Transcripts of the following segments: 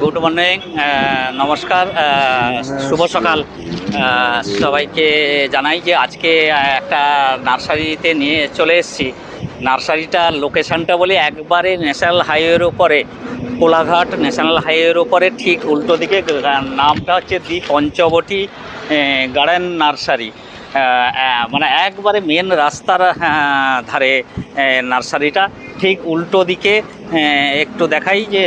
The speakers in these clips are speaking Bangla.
গুড মর্নিং নমস্কার শুভ সকাল। সবাইকে জানাই যে আজকে একটা নার্সারিতে নিয়ে চলে এসেছি। নার্সারিটার লোকেশানটা বলি একবারে ন্যাশনাল হাইওয়ের উপরে, কোলাঘাট ন্যাশনাল হাইওয়ের উপরে, ঠিক উল্টো দিকে নামটা হচ্ছে দি পঞ্চবটি গার্ডেন নার্সারি। মানে একবারে মেন রাস্তার ধারে নার্সারিটা। ঠিক উল্টো দিকে একটু দেখাই যে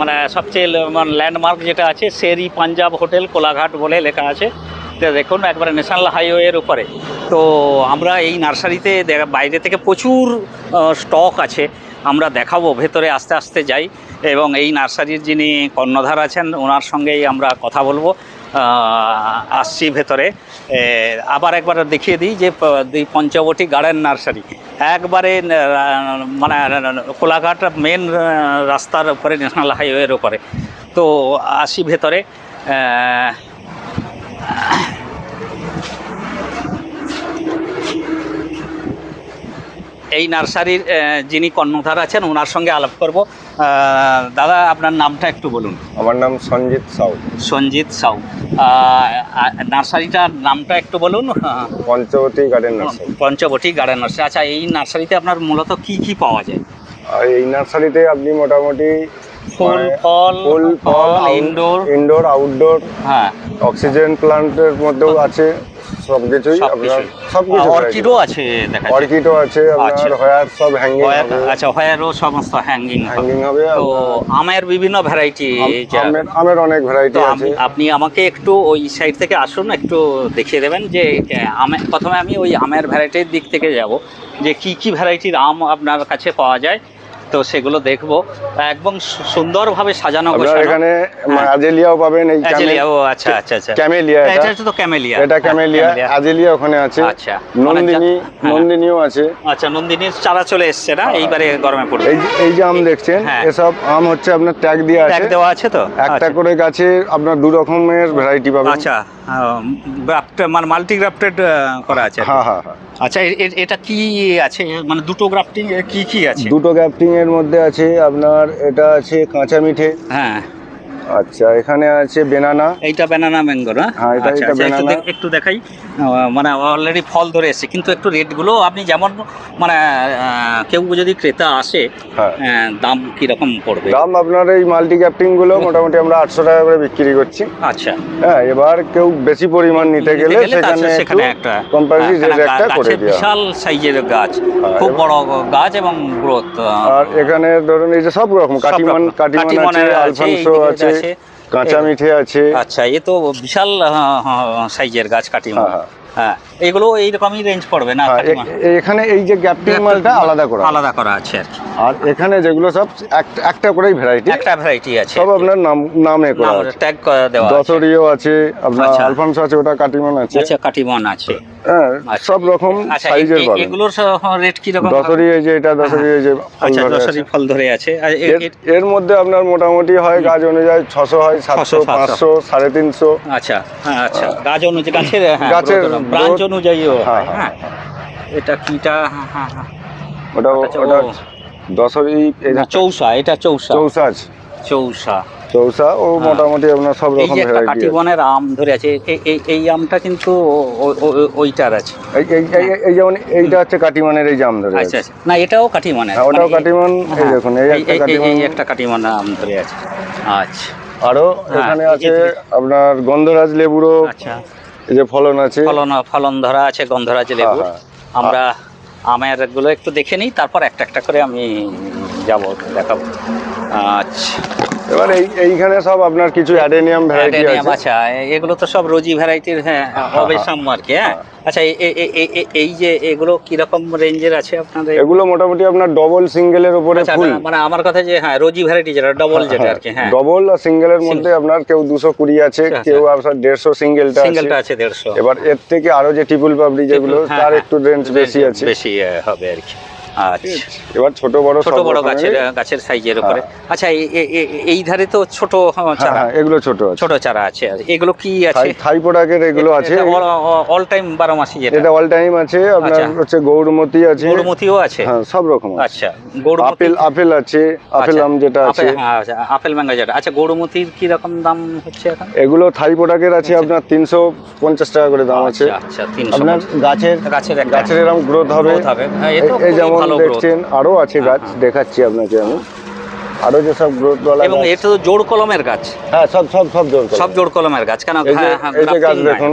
মানে সবচেয়ে মানে ল্যান্ডমার্ক যেটা আছে শেরি পাঞ্জাব হোটেল, কোলাঘাট বলে লেখা আছে। দেখুন, একবারে ন্যাশনাল হাইওয়ের উপরে। তো আমরা এই নার্সারিতে বাইরে থেকে প্রচুর স্টক আছে। আমরা দেখাবো, ভেতরে আস্তে আস্তে যাই। এবং এই নার্সারির যিনি কর্ণধার আছেন, ওনার সঙ্গেই আমরা কথা বলব। আসছি ভেতরে। আবার একবার দেখিয়ে দিই যে দুই পঞ্চবটি গার্ডেন নার্সারি। একবারে মানে কোলাঘাট মেন রাস্তার উপরে ন্যাশনাল হাইওয়ের উপরে। তো আসি ভেতরে। এই নার্সারির যিনি কর্ণধার আছেন ওনার সঙ্গে আলাপ করব। দাদা আপনার নামটা একটু বলুন। আমার নাম সঞ্জিত সাউ। সঞ্জিত সাউ। নার্সারিটার নামটা একটু বলুন। Panchavati garden nursery. Panchavati garden nursery. আচ্ছা এই নার্সারিতে আপনার মূলত কি কি পাওয়া যায়? এই নার্সারিতে আপনি মোটামুটি ফুল মানে ফল ফুল ফল ইনডোর ইনডোর আউটডোর হ্যাঁ। অক্সিজেন প্লান্টের মধ্যেও আছে সব কিছুই আপনার সব কিছু অর্কিডও আছে। দেখা অর্কিডও আছে। আপনার হয়ার সব হ্যাঙ্গিং আচ্ছা হোয়ারও সমস্ত হ্যাঙ্গিং হ্যাঙ্গিং হবে তো আমের বিভিন্ন ভ্যারাইটি আমের আমের অনেক ভ্যারাইটি আছে। আপনি আমাকে একটু ওই সাইড থেকে আসুন একটু দেখিয়ে দেবেন যে আমে প্রথমে আমি ওই আমের ভ্যারাইটির দিক থেকে যাব যে কি কি ভ্যারাইটির আম আপনার কাছে পাওয়া যায়। তো সেগুলো দেখব। একদম সুন্দরভাবে সাজানো গোছানো। এখানে হ্যাঁ। আজিলিয়াও পাবেন এই অ্যাজেলিয়া ও আচ্ছা আচ্ছা আচ্ছা। ক্যামেলিয়া এটা। এটা তো ক্যামেলিয়া। এটা ক্যামেলিয়া। ক্যামেলিয়া। আজিলিয়া ওখানে আছে। আচ্ছা। নন্দিনী হ্যাঁ। নন্দিনীও আছে। আচ্ছা নন্দিনীর চারা চলে এসছে না? এইবারে গরমে পড়বে। এই যে এই যে আম দেখছেন হ্যাঁ। এসব আম হচ্ছে আপনার ট্যাগ দিয়ে ট্যাগ আছে। দেওয়া আছে তো? একটা আচ্ছা। করে গাছে আপনার দু রকমের ভ্যারাইটি পাবেন। আচ্ছা। মানে মাল্টি গ্রাফটেড করা আছে হ্যাঁ হ্যাঁ হ্যাঁ। আচ্ছা এটা কি আছে? মানে দুটো গ্রাফটিং কি কি আছে? দুটো গ্রাফটিং এর মধ্যে আছে আপনার এটা আছে কাঁচা মিঠে। হ্যাঁ। আচ্ছা এখানে আছে বেনানা। এইটা বেনানা ম্যাঙ্গো না? হ্যাঁ, এটা- আচ্ছা, এটা আচ্ছা, একটু। দেখ- একটু দেখাই। মানে অলরেডি ফল ধরে এসেছে কিন্তু একটু রেটগুলো আপনি যেমন মানে কেউ যদি ক্রেতা আসে হ্যাঁ। দাম কীরকম পড়বে? দাম আপনার এই মাল্টি গ্যাপটিংগুলো মোটামুটি আমরা আটশো টাকা করে বিক্রি করছি। আচ্ছা। হ্যাঁ এবার কেউ বেশি পরিমাণ নিতে গেলে সেখানে সেখানে একটা হ্যাঁ, রেট একটা করে গাছের দেওয়া। বিশাল সাইজের গাছ হ্যাঁ, খুব বড় গাছ এবং গ্রোথ আর এখানে ধরুন এই যে সব রকম কাটিমান কাটিমান আছে আলফানসো আছে কাঁচা মিঠে আছে। আচ্ছা এ তো বিশাল সাইজের গাছ কাটিমন হ্যাঁ, এগুলো এইরকমই রেঞ্জ পড়বে না? হ্যাঁ, এখানে এই যে গ্যাপটিং মালটা আলাদা করা আলাদা করা আছে আর এখানে যেগুলো সব এক- একটা করেই ভ্যারাইটি একটা ভ্যারাইটি আছে সব আপনার নাম নামে করা আছে। ট্যাগ দেওয়া আছে। দশরিও আছে আপনার আচ্ছা। আলফানসো আছে ওটা কাটিমান আছে। আচ্ছা কাটিমন আছে। হ্যাঁ আচ্ছা। সব রকম আচ্ছা সাইজের এ- পাবেন এগুলোর রেট কি রকম দশরি এই যে এটা দশরি এই যে আচ্ছা দশরি ফল ধরে আছে। এর- মধ্যে আপনার মোটামুটি হয় গাছ অনুযায়ী ছশো হয় সাতশো 600, পাঁচশো সাড়ে তিনশো। আচ্ছা হ্যাঁ আচ্ছা। গাছ অনুযায়ী গাছের গাছের ব্রাঞ্চ অনুযায়ীও হয় হ্যাঁ, হ্যাঁ এটা কিটা হ্যাঁ, হ্যাঁ, হ্যাঁ। ওটা আচ্ছা, ওটা ও। দশরি চৌসা এটা চৌসা। চৌসা আছে। চৌসা। চৌসা ও। মোটামুটি আপনার সব রকম ভ্যারাইটি কাটিবনের আম ধরে আছে এই- এই আমটা কিন্তু ওইটার আছে। এই এই- এই- যেমন এইটা হচ্ছে কাটিমানের এই জাম ধরে আচ্ছা আছে। আচ্ছা। না এটাও কাটিমনের হ্যাঁ, ওটাও মানে কাটিমান এই দেখুন এই একটা কাটিমান এই একটা কাটিমনের আম ধরে আছে। আচ্ছা। আরও হ্যাঁ, এখানে আছে আপনার গন্ধরাজ লেবুরও আচ্ছা। এই যে ফলন আছে? ফলন ফলন ধরা আছে গন্ধরাজ লেবু হ্যাঁ, আমরা আমেরগুলো একটু দেখে নিই তারপর একটা একটা করে আমি যাব দেখাবো। আচ্ছা। এবার এই এইখানে সব আপনার কিছু অ্যাডেনিয়াম ভ্যারাইটি আছে? আচ্ছা এগুলো তো সব রোজি ভ্যারাইটির হ্যাঁ হবে হ্যাঁ। সাম আর কি হ্যাঁ? আচ্ছা এই যে এগুলো কীরকম রেঞ্জের আছে আপনাদের? এগুলো মোটামুটি আপনার ডবল সিঙ্গেলের উপরে আচ্ছা, ফুল মানে আমার কথা যে হ্যাঁ রোজি ভ্যারাইটি যেটা ডবল যেটা আর কি হ্যাঁ। ডবল আর সিঙ্গেলের মধ্যে আপনার কেউ দুশো কুড়ি আছে আচ্ছা, কেউ আপনার দেড়শো সিঙ্গেলটা আছে। সিঙ্গেলটা আছে দেড়শো। এবার এর থেকে আরও যে টিপুল পাবলি যেগুলো হ্যাঁ, তার হ্যাঁ। একটু রেঞ্জ বেশি আছে। বেশি হবে আর কি। আচ্ছা। এবার ছোট বড় ছোট বড় গাছের গাছের সাইজের উপরে। আচ্ছা এই- ধারে তো ছোট হ্যাঁ, হ্যাঁ চারা। হ্যাঁ এগুলো ছোট আছে। ছোট চারা আছে। এগুলো কি আছে থাই- থাই প্রোডাক্টের এগুলো আছে। অল টাইম বারো মাসি যেটা। এটা অল টাইম আছে। আপনার আচ্ছা। হচ্ছে গৌরমতি আছে। গরুমতিও আছে? হ্যাঁ সব রকম আচ্ছা গরুমতি আপেল আপেল আছে। আপেল আম যেটা আছে। আপেল হ্যাঁ, আচ্ছা, আপেল ম্যাঙ্গো যেটা। আচ্ছা গরুমতির কি রকম দাম হচ্ছে এখন? এগুলো থাই প্রোডাক্টের আছে আপনার তিনশো পঞ্চাশ টাকা করে দাম আছে। আচ্ছা আচ্ছা তিনশো আপনার গাছের গাছের গাছের এরকম গ্রোথ হবে। হ্যাঁ, এই- যেমন। দেখছেন আরও আছে গাছ দেখাচ্ছি আপনাকে আমি। আরও যে সব গ্রোথ ওয়ালা এবং এটা তো জোড় কলমের গাছ। হ্যাঁ সব সব সব জোর সব জোড় কলমের গাছ কেন? এই যে হ্যাঁ, হ্যাঁ, গাছ দেখুন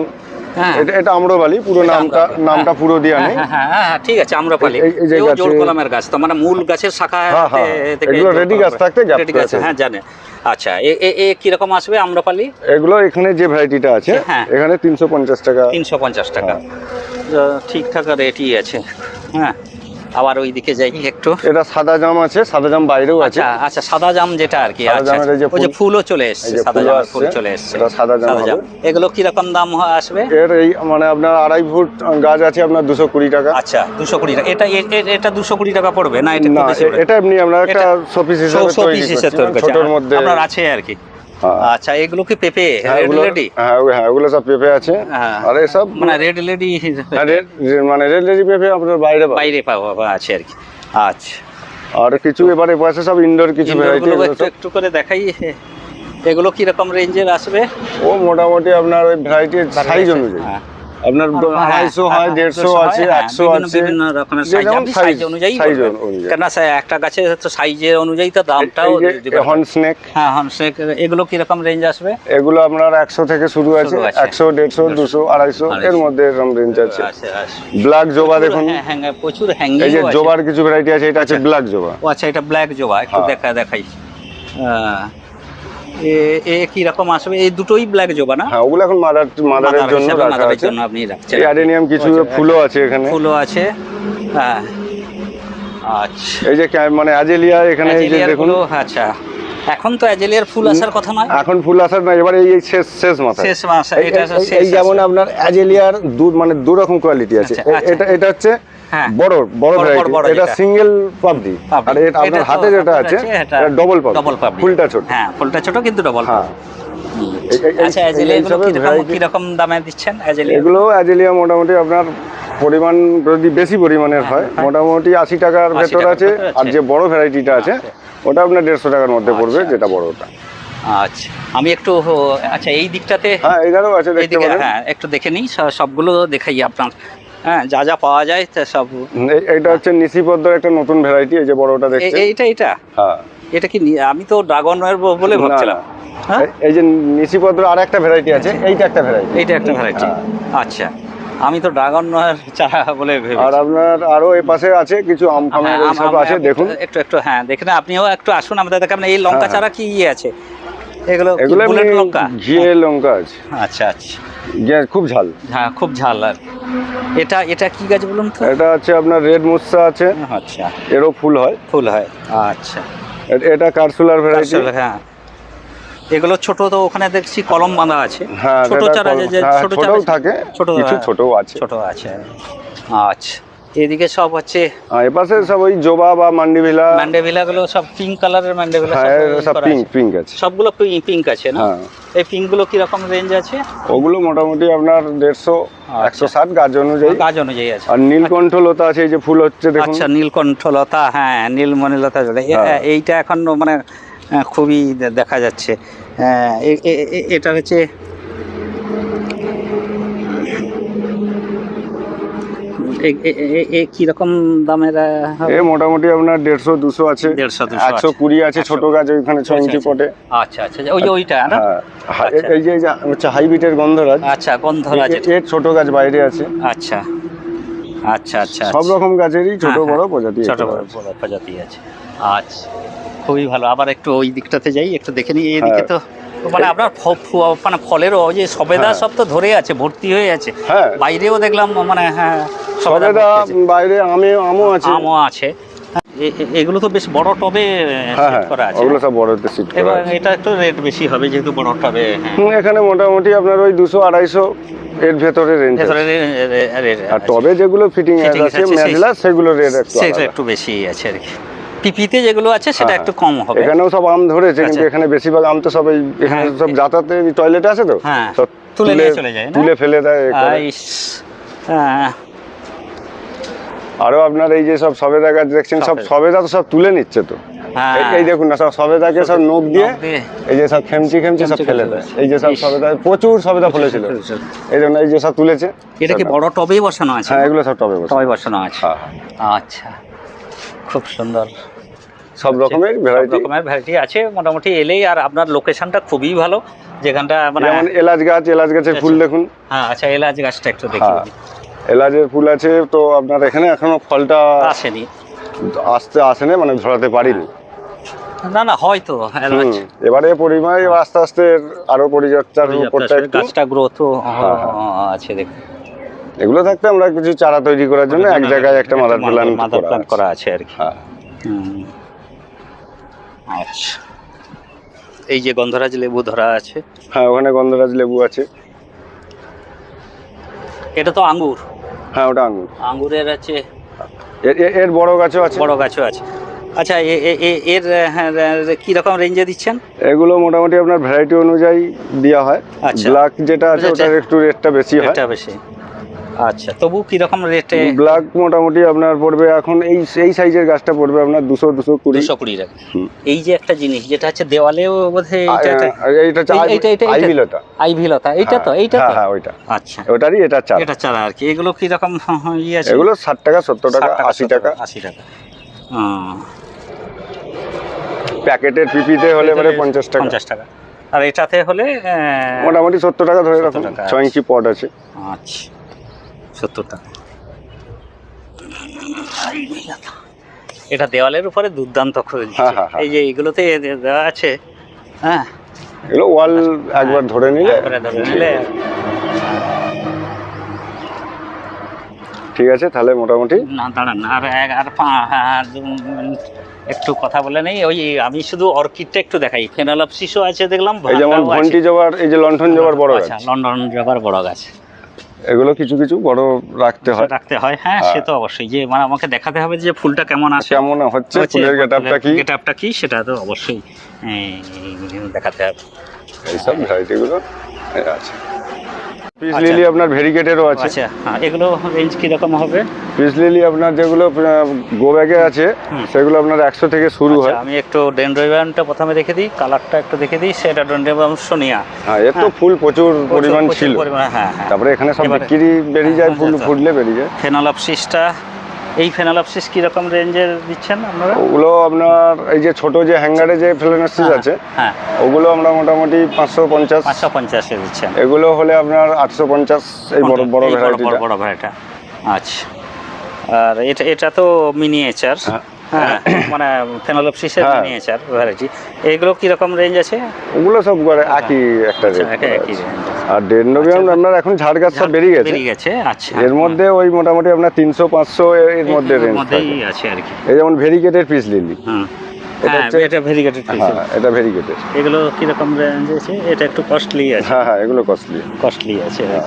হ্যাঁ। এটা এটা আম্রপালি পুরো নামটা নামটা হ্যাঁ। পুরো দেওয়া নেই। হ্যাঁ, হ্যাঁ, হ্যাঁ, হ্যাঁ, ঠিক আছে আম্রপালি। এই- যে জোড় কলমের গাছ তো মানে মূল গাছের শাখা হ্যাঁ, হ্যাঁ, এগুলো ready গাছ থাকতে gap রেডি গাছ হ্যাঁ জানে। আচ্ছা এ এ- এ কীরকম আসবে আম্রপালি? এগুলো এখানে যে ভ্যারাইটিটা আছে হ্যাঁ। এখানে তিনশো পঞ্চাশ টাকা। তিনশো পঞ্চাশ টাকা। হ্যাঁ। তো ঠিকঠাক রেটই আছে। হ্যাঁ। আবার ওই দিকে যাই একটু? এটা সাদা জাম আছে সাদা জাম বাইরেও আছে। আচ্ছা আচ্ছা সাদা জাম যেটা আর কি আচ্ছা যে ওই যে ফুলও চলে এসছে সাদা জামের ফুল চলে এসছে। এটা সাদা জাম। এগুলো কীরকম দাম হয় আসবে? এর এই মানে আপনার আড়াই ফুট গাছ আছে আপনার দুশো কুড়ি টাকা। আচ্ছা দুশো কুড়ি টাকা। এটা এটা দুশো কুড়ি টাকা পড়বে না? এটা? এটা এমনি আমরা একটা শোপিস হিসেবে তৈরি করছি, মানে। ছোটোর মধ্যে। আপনার আছে আর কি। আচ্ছা এগুলো কি পেঁপে? হ্যাঁ, রেড লেডি হ্যাঁ হ্যাঁ ওগুলো সব পেঁপে আছে। হ্যাঁ। আর সব মানে রেড লেডি হ্যাঁ, মানে রেড লেডি পেঁপে আপনার বাইরে বাইরে পাওয়া আছে আর কি। আচ্ছা। আর কিছু এবারে পাশে সব ইনডোর কিছু ভ্যারাইটি একটু একটু করে দেখাই। এগুলো কি রকম রেঞ্জের আসবে? ও মোটামুটি আপনার ওই ভ্যারাইটির সাইজ অনুযায়ী। হ্যাঁ। আপনার হ্যাঁ, আড়াইশো হয় হ্যাঁ, দেড়শো হয়, আছে হ্যাঁ, একশো আছে বিভিন্ন রকমের সাইজ আপনি সাইজ অনুযায়ী বলবেন। অনুযায়ী। কেননা একটা গাছের তো সাইজের অনুযায়ী তো দামটাও। হর্ন স্নেক হ্যাঁ হ্যাঁ সে- এগুলো কি রকম রেঞ্জ আসবে এগুলো আপনার একশো থেকে শুরু আছে। একশো দেড়শো দুশো আড়াইশো এর মধ্যে এরকম রেঞ্জ আছে আচ্ছা, আচ্ছা। ব্ল্যাক জবা দেখুন হ্যাঁ, হ্যাঁ, প্রচুর হ্যাঙ্গিং এই যে জবার কিছু ভ্যারাইটি আছে এটা আছে ব্ল্যাক জবা ও আচ্ছা এটা ব্ল্যাক জবা একটু হ্যাঁ। দেখা দেখাই আহ, এ কি রকম আসবে? এই দুটোই ব্ল্যাক জবা না হ্যাঁ ওগুলো এখন মাদার মাদারের জন্য রাখা আছে। জন্য আপনি রাখছেন। অ্যাডেনিয়াম কিছু ফুলও আছে এখানে। ফুলও আছে। হ্যাঁ। আচ্ছা। এই যে মানে অ্যাজেলিয়া এখানে এই যে দেখুন। আচ্ছা। এখন তো অ্যাজেলিয়ার ফুল আসার কথা নয়? এখন ফুল আসার না এবার এই শেষ শেষ মাথা শেষ মাস এটা এই- যেমন আপনার অ্যাজেলিয়ার দু মানে দু রকম কোয়ালিটি আছে। আচ্ছা, আচ্ছা। এটা এটা হচ্ছে। বড় বড় বড়, বড়, ভ্যারাইটি এটা সিঙ্গেল পাপড়ি পাপড়ি। আর এটা আপনার হাতে যেটা আছে এটা এটা ডবল পাপড়ি ডবল পাপড়ি ফুলটা ছোট। হ্যাঁ ফুলটা ছোট কিন্তু ডবল হ্যাঁ। আচ্ছা দামে দিচ্ছেন অ্যাজেলিয়া এগুলো অ্যাজেলিয়া মোটামুটি আপনার পরিমাণ যদি বেশি পরিমাণের হয় হ্যাঁ। মোটামুটি আশি টাকার ভেতর আছে। আর যে বড় ভ্যারাইটিটা আছে ওটা আপনার দেড়শো টাকার মধ্যে পড়বে আচ্ছা, যেটা বড়টা। আচ্ছা। আমি একটু আচ্ছা এই দিকটাতে হ্যাঁ এখানেও আছে দেখতে হ্যাঁ একটু দেখে নিই। সবগুলো দেখাই আপনার। হ্যাঁ যা যা পাওয়া যায় তা সব। এইটা হচ্ছে নিশিপদ্মর একটা নতুন ভ্যারাইটি এই যে বড়টা দেখছেন? এইটা এটা হ্যাঁ। এটা কি আমি তো ড্রাগনের বলে না, ভাবছিলাম। হ্যাঁ? এই- যে নিশিপদ্র আর একটা ভ্যারাইটি আছে এইটা একটা ভ্যারাইটি এইটা একটা ভ্যারাইটি আচ্ছা। আমি তো ড্রাগন চারা বলে আর আপনার আরও এই পাশে আছে কিছু আম ফামের হ্যাঁ, এইসব আম- আছে দেখুন। একটু একটু হ্যাঁ দেখেন আপনিও একটু আসুন আমাদের দেখাবেন এই লঙ্কা হ্যাঁ, চারা কি ইয়ে আছে? এগুলো এগুলো বুলেট লঙ্কা? ঘিয়ে লঙ্কা আছে। আচ্ছা আচ্ছা। খুব ঝাল। হ্যাঁ খুব ঝাল আর এটা এটা কি গাছ বলুন তো? এটা আছে আপনার রেড মুসা আছে। আচ্ছা। এরও ফুল হয়। ফুল হয় আচ্ছা। এটা কারসুলার ভ্যারাইটি হ্যাঁ। এগুলো ছোট তো ওখানে দেখছি কলম বাঁধা আছে। হ্যাঁ ছোট চারা যে- হ্যাঁ, ছোট চারা থাকে ছোট হ্যাঁ, ছোটও আছে। ছোট আছে। আচ্ছা। এদিকে সব হচ্ছে এপাশে সব ওই জবা বা মান্ডিভিলা। ম্যান্ডেভিলা গুলো সব পিঙ্ক কালারের ম্যান্ডেভিলা হ্যাঁ এর সব পিঙ্ক পিঙ্ক আছে। সবগুলো পিঙ্ক আছে না? হ্যাঁ। এই পিঙ্কগুলো কি রকম রেঞ্জ আছে? ওগুলো মোটামুটি আপনার দেড়শো আচ্ছা। একশো ষাট গাছ অনুযায়ী। গাছ অনুযায়ী আছে। আর নীলকণ্ঠ লতা আছে এই যে ফুল হচ্ছে দেখুন। আচ্ছা নীলকণ্ঠ লতা হ্যাঁ নীলমণি লতা হ্যাঁ। এইটা এখন মানে খুবই দেখা যাচ্ছে। এটা হচ্ছে এ- এ- এ- এ কীরকম দামের? এ মোটামুটি আপনার দেড়শো দুশো আছে। একশো কুড়ি আছে ছোট গাছ ওইখানে ছ ইঞ্চি আচ্ছা, পটে। আচ্ছা আচ্ছা ওই যে ওইটা না? হ্যাঁ। হা- আচ্ছা। এই যে হচ্ছে হাইব্রিডের গন্ধরাজ। আচ্ছা গন্ধরাজ। এ- এর ছোট গাছ বাইরে আছে। আচ্ছা। আচ্ছা আচ্ছা সব রকম গাছেরই ছোট হ্যাঁ, বড় হ্যাঁ, প্রজাতি ছোট আছে। বড় প্রজাতি আছে। আচ্ছা খুবই ভালো। আবার একটু ওই দিকটাতে যাই একটু দেখে নিই। এইদিকে তো মানে আপনার মানে ফলেরও ওই যে সবেদা হ্যাঁ। সব তো ধরে আছে ভর্তি হয়ে আছে। হ্যাঁ। বাইরেও দেখলাম মানে হ্যাঁ সবেদা। বাইরে আমে আমও আছে। আমও আছে। এগুলো তো বেশ বড় টবে হ্যাঁ হ্যাঁ। করা আছে। ওগুলো সব বড়তে সিট করা আছে। এটা একটু রেট বেশি হবে যেহেতু বড় টবে এখানে মোটামুটি আপনার ওই দুশো আড়াইশো এর ভেতরে রেঞ্জ ভেতরে আর টবে যেগুলো ফিটিং আছে সেগুলো রেট একটু বেশি আছে আর কি। পিপিতে যেগুলো আছে সেটা হ্যাঁ, একটু কম হবে। এখানেও সব আম ধরেছে কিন্তু। এখানে বেশিরভাগ আম তো সব এই এখানে হ্যাঁ, সব যাতায়াতে টয়লেট আছে তো? হ্যাঁ, তুলে নিয়ে চলে যায় তুলে ফেলে দেয় হ্যাঁ, আরও আপনার এই যে সব সবেদা গাছ দেখছেন সব সবেদা। তো সব তুলে নিচ্ছে তো? হ্যাঁ। এই- দেখুন না সব সবেদাকে সব নোক দিয়ে এই যে সব খেমচি খেমচি সব ফেলে দেয়। এই যে সব। সবেদা প্রচুর সবেদা ফলেছিল। এই জন্য এই যে সব তুলেছে। এটা কি বড় টবেই বসানো আছে? হ্যাঁ এগুলো সব টবে বসে টবে বসানো আছে। হ্যাঁ হ্যাঁ। আচ্ছা খুব সুন্দর। সব রকমের ভ্যারাইটি রকমের ভ্যারাইটি আছে। মোটামুটি এলেই আর আপনার লোকেশনটা খুবই ভালো। যেখানটা মানে এলাচ গাছ এলাচ গাছের ফুল দেখুন। হ্যাঁ আচ্ছা এলাচ গাছটা একটু দেখি হ্যাঁ। এলাচের ফুল আছে তো আপনার এখানে এখনও ফলটা আসেনি। আসতে আসেনি মানে ধরাতে পারিনি। না না হয়তো এবারে পরিমাণ আস্তে আস্তে আরও পরিচর্যার উপরটা গাছটা গ্রোথ হ্যাঁ, আছে দেখুন। এগুলো থাকতে আমরা কিছু চারা তৈরি করার জন্য এক জায়গায় একটা মাদার প্ল্যান করা আছে। আর কি। হ্যাঁ। আচ্ছা এই যে গন্ধরাজ লেবু ধরা আছে। হ্যাঁ ওখানে গন্ধরাজ লেবু আছে। এটা তো আঙ্গুর। হ্যাঁ ওটা আঙ্গুর। আঙ্গুরের আছে। এর- বড় গাছও আছে। বড় গাছও আছে। আচ্ছা এ- এর হ্যাঁ, কি রকম রেঞ্জে দিচ্ছেন? এগুলো মোটামুটি আপনার ভ্যারাইটি অনুযায়ী দেওয়া হয়। আচ্ছা। ব্ল্যাক যেটা আছে ওটার একটু রেটটা বেশি হয়। এটা বেশি। আচ্ছা তবু কি রকম রেটে ব্ল্যাক মোটামুটি আপনার পড়বে এখন এই এই সাইজের গাছটা পড়বে আপনার দুশো দুশো কুড়ি। দুশো কুড়ি টাকা এই যে একটা জিনিস যেটা হচ্ছে দেওয়ালেও বোধহয় এইটা এইটা- এইটা- এইটা- আইভিলতা। আইভিলতা এইটা তো? হ্যাঁ, এইটা হ্যাঁ তো? হ্যাঁ ওইটা। আচ্ছা। ওটারই এটা চার। এটা চারা আর কি। এগুলো কি রকম ইয়ে আছে? এগুলো ষাট টাকা সত্তর টাকা 60 আশি টাকা। আশি টাকা। প্যাকেটের পিপিতে হলে এবারে পঞ্চাশ টাকা। পঞ্চাশ টাকা। আর এটাতে হলে মোটামুটি সত্তর টাকা ধরে 70 রাখুন। ছয় ইঞ্চি পট আছে। আচ্ছা। সত্তর টাকা এটা দেওয়ালের উপরে দুর্দান্ত হ্যাঁ, হ্যাঁ, হ্যাঁ। এই যে এইগুলোতে দেওয়া আছে হ্যাঁ। এগুলো ওয়াল একবার ধরে নিলে একবারে ধরে নিলে ঠিক আছে তাহলে মোটামুটি না দাঁড়ান আর আর একটু কথা বলে নেই। ওই আমি শুধু অর্কিডটা একটু দেখাই। ফেনালাপসিসও আছে দেখলাম এই যেমন। ঘন্টি জবার এই যে লণ্ঠন জবার বড় গাছ। আচ্ছা লন্ডন জবার বড় গাছ। এগুলো কিছু কিছু বড় রাখতে হয়। রাখতে হয়। হ্যাঁ সে তো অবশ্যই। যে মানে আমাকে দেখাতে হবে যে ফুলটা কেমন আসে কেমন হচ্ছে ফুলের গেটআপটা কি? গেটআপটা কি সেটা তো অবশ্যই দেখাতে হবে। এই সবগুলো এই আছে। পিস আচ্ছা। লিলি আপনার ভেরিকেটেরও আছে। আচ্ছা হ্যাঁ এগুলো রেঞ্জ কীরকম হবে? পিস লিলি আপনার যেগুলো গো ব্যাগে আছে সেগুলো আপনার একশো থেকে শুরু হয়। আচ্ছা, আমি একটু ডেন্ড্রোবিয়ানটা প্রথমে দেখে দিই কালারটা একটু দেখে দিই সেটা ডেন্ড্রোবিয়ান সোনিয়া। হ্যাঁ এর তো হ্যাঁ। ফুল প্রচুর পরিমাণ ছিল। হ্যাঁ হ্যাঁ। তারপরে এখানে সব বিক্রি বেরিয়ে যায় ফুল ফুললে ফুটলে বেরিয়ে যায়। ফেনালাপসিসটা এই ফেনালাপসিস কীরকম রেঞ্জের দিচ্ছেন আপনারা? ওগুলো আপনার এই যে ছোট যে হ্যাঙ্গারে যে ফ্লেনার্সিস হ্যাঁ, আছে হ্যাঁ। ওগুলো আমরা মোটামুটি পাঁচশো পঞ্চাশ পাঁচশো পঞ্চাশে দিচ্ছেন। এগুলো হলে আপনার আটশো পঞ্চাশ এই বড় বড় এই ভ্যারাইটিটা বড় ভ্যারাইটা আচ্ছা। আর এটা এটা তো মিনিয়েচার হ্যাঁ। হ্যাঁ মানে ফেনালপসিসের। মিনিয়েচার ভ্যারাইটি এইগুলো কীরকম রেঞ্জ আছে? ওগুলো সব করে একই একটা আচ্ছা, একা একই range। আর ডেন্ডোবিয়াম আচ্ছা। আপনার এখন ঝাড় গাছ সব বেরিয়ে গেছে? বেরিয়ে গেছে আচ্ছা এর মধ্যে ওই মোটামুটি আপনার তিনশো পাঁচশো এর মধ্যে রেঞ্জ আছে আর কি। এই যেমন ভেরিকেটের পিস লিলি এটা হ্যাঁ এটা ভেরিগেটেড হ্যাঁ এটা ভেরিকেটের এগুলো কীরকম রেঞ্জ আছে? এটা একটু কস্টলি আছে। হ্যাঁ হ্যাঁ এগুলো কস্টলি কস্টলি আছে হ্যাঁ।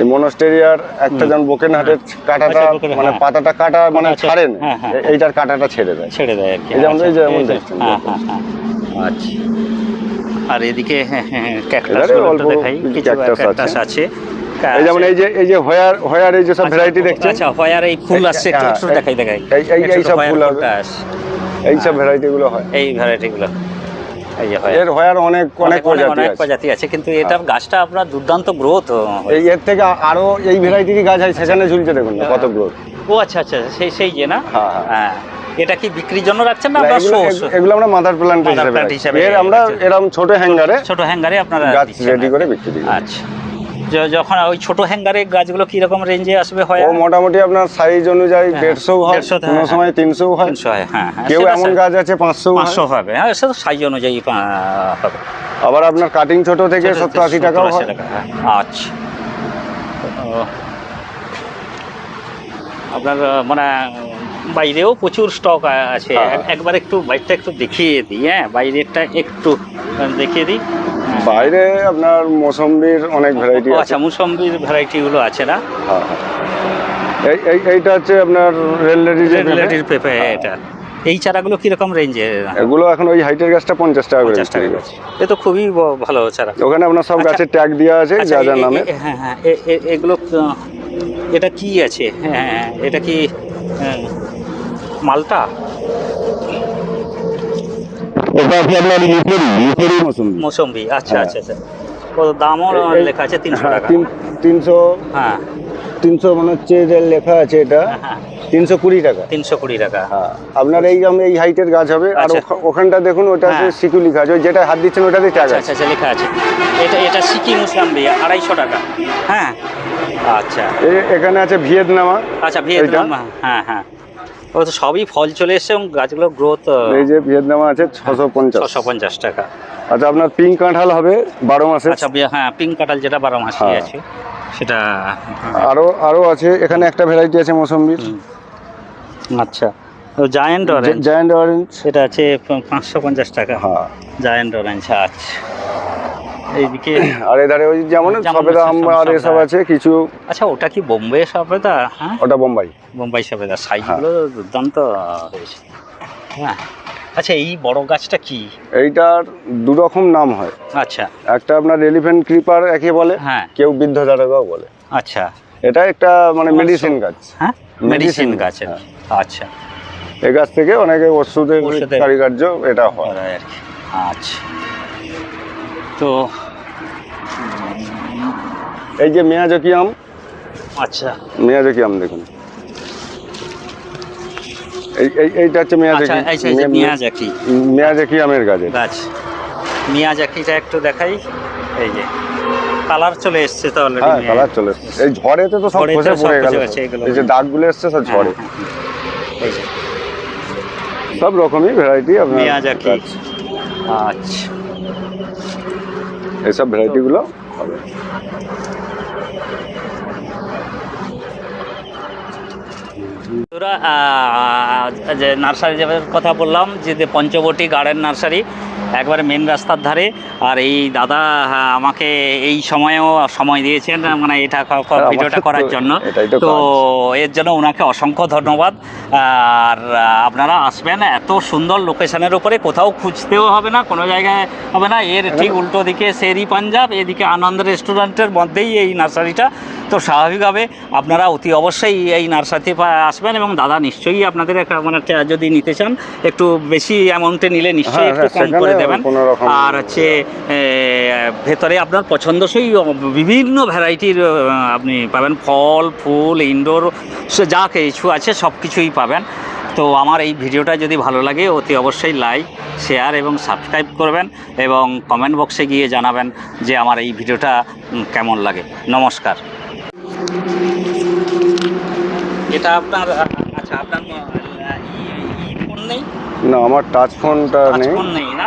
এই মনোস্টেরিয়ার একটা যেমন বোকেন হাটের কাটাটা আচ্ছা, মানে হ্যাঁ। পাতাটা কাটা মানে আচ্ছা, ছাড়েন হ্যাঁ, হ্যাঁ। এইটার কাটাটা ছেড়ে দেয়। ছেড়ে দেয় আর কি। যেমন- আচ্ছা, যেমন দেখছেন, হ্যাঁ যেরকম। হ্যাঁ হ্যাঁ। আচ্ছা। আর এদিকে ক্যাকটাস দেখাই কিছু কিছু ক্যাকটাস আছে। আছে। যেমন এই যে এই যে হোয়ার হোয়ার এই যে সব ভ্যারাইটি দেখছেন? আচ্ছা হয়ার এই ফুল আসছে একটু হ্যাঁ, এই- দেখাই দেখাই। এই- এই- এই সব ফুল। এই সব ভ্যারাইটি গুলো হয়। এই ভ্যারাইটি গুলো। এই এর হোয়ার অনেক অনেক অনেক প্রজাতি অনেক আছে। প্রজাতি আছে কিন্তু এটার গাছটা আপনার দুর্দান্ত গ্রোথ এই এর থেকে আরও এই ভ্যারাইটিরই গাছ হয় সেখানে ঝুলছে দেখুন কত গ্রোথ ও আচ্ছা আচ্ছা সেই সেই যে না? হ্যাঁ, হ্যাঁ। হ্যাঁ এটা কি বিক্রির জন্য রাখছেন না আপনার শো এগুলো আমরা মাদার প্ল্যান্ট হিসেবে এর আমরা। এরকম ছোট হ্যাঙ্গারে ছোট হ্যাঙ্গারে আপনারা গাছ রেডি করে বিক্রি দিই। আচ্ছা। যখন ওই ছোট হ্যাঙ্গারে গাছগুলো কি রকম রেঞ্জে আসবে হয়? ও মোটামুটি আপনার সাইজ অনুযায়ী হ্যাঁ, দেড়শো হয় 150 কোনো হ্যাঁ, সময় তিনশো হয়। তিনশো হয় হ্যাঁ হ্যাঁ কেউ এমন গাছ আছে পাঁচশো পাঁচশো হবে হ্যাঁ সেটা সাইজ অনুযায়ী হবে। আবার আপনার কাটিং ছোট থেকে সত্তর আশি টাকাও 70, হয়। টাকা, হ্যাঁ। আচ্ছা। আপনার মানে বাইরেও প্রচুর স্টক আছে। হ্যাঁ। একবার একটু বাইরটা একটু দেখিয়ে দিই হ্যাঁ? বাইরেরটা একটু দেখিয়ে দিই। বাইরে আপনার মোসম্বির অনেক ভ্যারাইটি আচ্ছা মুসম্বির ভ্যারাইটিগুলো আছে না? হ্যাঁ হ্যাঁ। এই এই এইটা হচ্ছে আপনার রেল রেলেটির পেঁপে এটা। এই চারাগুলো কীরকম রেঞ্জে এগুলো এখন ওই হাইটের গাছটা পঞ্চাশ টাকা করে পঞ্চাশ টাকা এ তো খুবই ভালো চারা। ওখানে আপনার সব আচ্ছা। গাছের ট্যাগ দেওয়া আছে আচ্ছা, যা যা নামে। হ্যাঁ হ্যাঁ এগুলো এটা কি আছে? হ্যাঁ, এটা কি হ্যাঁ, মালটা? ওটা আছে আপনার ইউপরি ইউপরি মৌসুমি মৌসম্বি। আচ্ছা হ্যাঁ। আচ্ছা আচ্ছা। ও দামও লেখা আছে তিনশো হ্যাঁ টাকা। তিন- তিনশো হ্যাঁ। তিনশো মনে হচ্ছে যে লেখা আছে এটা হ্যাঁ, তিনশো কুড়ি টাকা। তিনশো কুড়ি টাকা। হ্যাঁ। আপনার এই আমি এই হাইটের গাছ হবে আর আচ্ছা। ওখানটা দেখুন ওটা আছে হ্যাঁ। সিকুলি গাছ ওই যেটা হাত দিচ্ছেন ওটাতে ট্যাগ আচ্ছা আছে। আচ্ছা আচ্ছা লেখা আছে। এটা এটা সিকি মুসলাম্বি আড়াইশো টাকা। হ্যাঁ। আচ্ছা। এই- এখানে আছে ভিয়েতনামা। আচ্ছা ভিয়েতনাম। হ্যাঁ হ্যাঁ। তো সবই ফল চলে এসছে এবং গাছগুলোর গ্রোথ এই যে ভিয়েতনামা আছে ছশো পঞ্চাশ। ছশো পঞ্চাশ টাকা। আচ্ছা আপনার পিঙ্ক কাঁঠাল হবে বারো মাসের? আচ্ছা হ্যাঁ পিঙ্ক কাঁঠাল যেটা বারো মাসি হ্যাঁ। আছে সেটা আরও আরও আছে এখানে একটা ভ্যারাইটি আছে মৌসম্বির। আচ্ছা জায়েন্ট অরেঞ্জ জায়ান্ট অরেঞ্জ সেটা আছে পাঁচশো পঞ্চাশ টাকা। হ্যাঁ। জায়েন্ট অরেঞ্জ আচ্ছা। এইদিকে আর এধারে ওই যেমন সবেদা আম আর এসব হ্যাঁ। আছে কিছু। আচ্ছা ওটা কি বোম্বে সবেদা হ্যাঁ? ওটা বোম্বাই। বোম্বাই সবেদা সাইজগুলো দুর্দান্ত হয়েছে। হ্যাঁ। আচ্ছা এই বড় গাছটা কি? এইটার দু রকম নাম হয়। আচ্ছা। একটা আপনার এলিফ্যান্ট ক্রিপার একে বলে হ্যাঁ। কেউ বৃদ্ধ দারোগাও বলে। আচ্ছা। এটা একটা মানে মেডিসিন গাছ। হ্যাঁ? মেডিসিন গাছ হ্যাঁ। আচ্ছা। এই গাছ থেকে অনেকে ওষুধের কারিকার্য এটা হয় আর কি। আচ্ছা। তো এই যে মেয়াজকি আম? আচ্ছা। মেয়াজকি আম দেখুন? এই এই এইটা হচ্ছে মেয়াজকি আচ্ছা এই যে- এই যে মিয়াজাকি মেয়াজকি আমের গাছ? এটা। গাছ মিয়াজাকিটা একটু দেখাই। এই যে কালার চলে এসছে তো অলরেডি হ্যাঁ কালার চলে এসছে। এই ঝড়েতে তো সব খসে পড়ে গেল। এই যে দাগগুলো এসছে সব ঝড়ে। এই যে। সব রকমই ভ্যারাইটি আপনার মিয়াজাকি। আচ্ছা। এইসব ভ্যারাইটি গুলো হবে। যে নার্সারি কথা বললাম যে পঞ্চবটি গার্ডেন নার্সারি একবারে মেন রাস্তার ধারে। আর এই দাদা হ্যাঁ, আমাকে এই সময়েও সময় দিয়েছেন মানে এটা আমার ভিডিওটা করার জন্য। তো এর জন্য ওনাকে অসংখ্য ধন্যবাদ। আর আপনারা আসবেন এত সুন্দর লোকেশনের উপরে কোথাও খুঁজতেও হবে না কোনো জায়গায় হবে না। এর ঠিক উল্টো দিকে শেরি পাঞ্জাব এদিকে আনন্দ রেস্টুরেন্টের মধ্যেই এই নার্সারিটা। তো স্বাভাবিকভাবে আপনারা অতি অবশ্যই এই নার্সারিতে আসবেন এবং দাদা নিশ্চয়ই আপনাদের একটা মানে যদি নিতে চান একটু বেশি অ্যামাউন্টে নিলে নিশ্চয়ই হ্যাঁ, একটু হ্যাঁ, কম করে দেবেন। আর হচ্ছে ভেতরে আপনার পছন্দসই বিভিন্ন ভ্যারাইটির আপনি পাবেন। ফল ফুল ইনডোর যা কিছু আছে সব কিছুই পাবেন। তো আমার এই ভিডিওটা যদি ভালো লাগে অতি অবশ্যই লাইক শেয়ার এবং সাবস্ক্রাইব করবেন এবং কমেন্ট বক্সে গিয়ে জানাবেন যে আমার এই ভিডিওটা কেমন লাগে। নমস্কার। এটা আপনার আচ্ছা আপনার ফোন নেই? না আমার টাচ ফোনটা নেই। ফোন নেই না?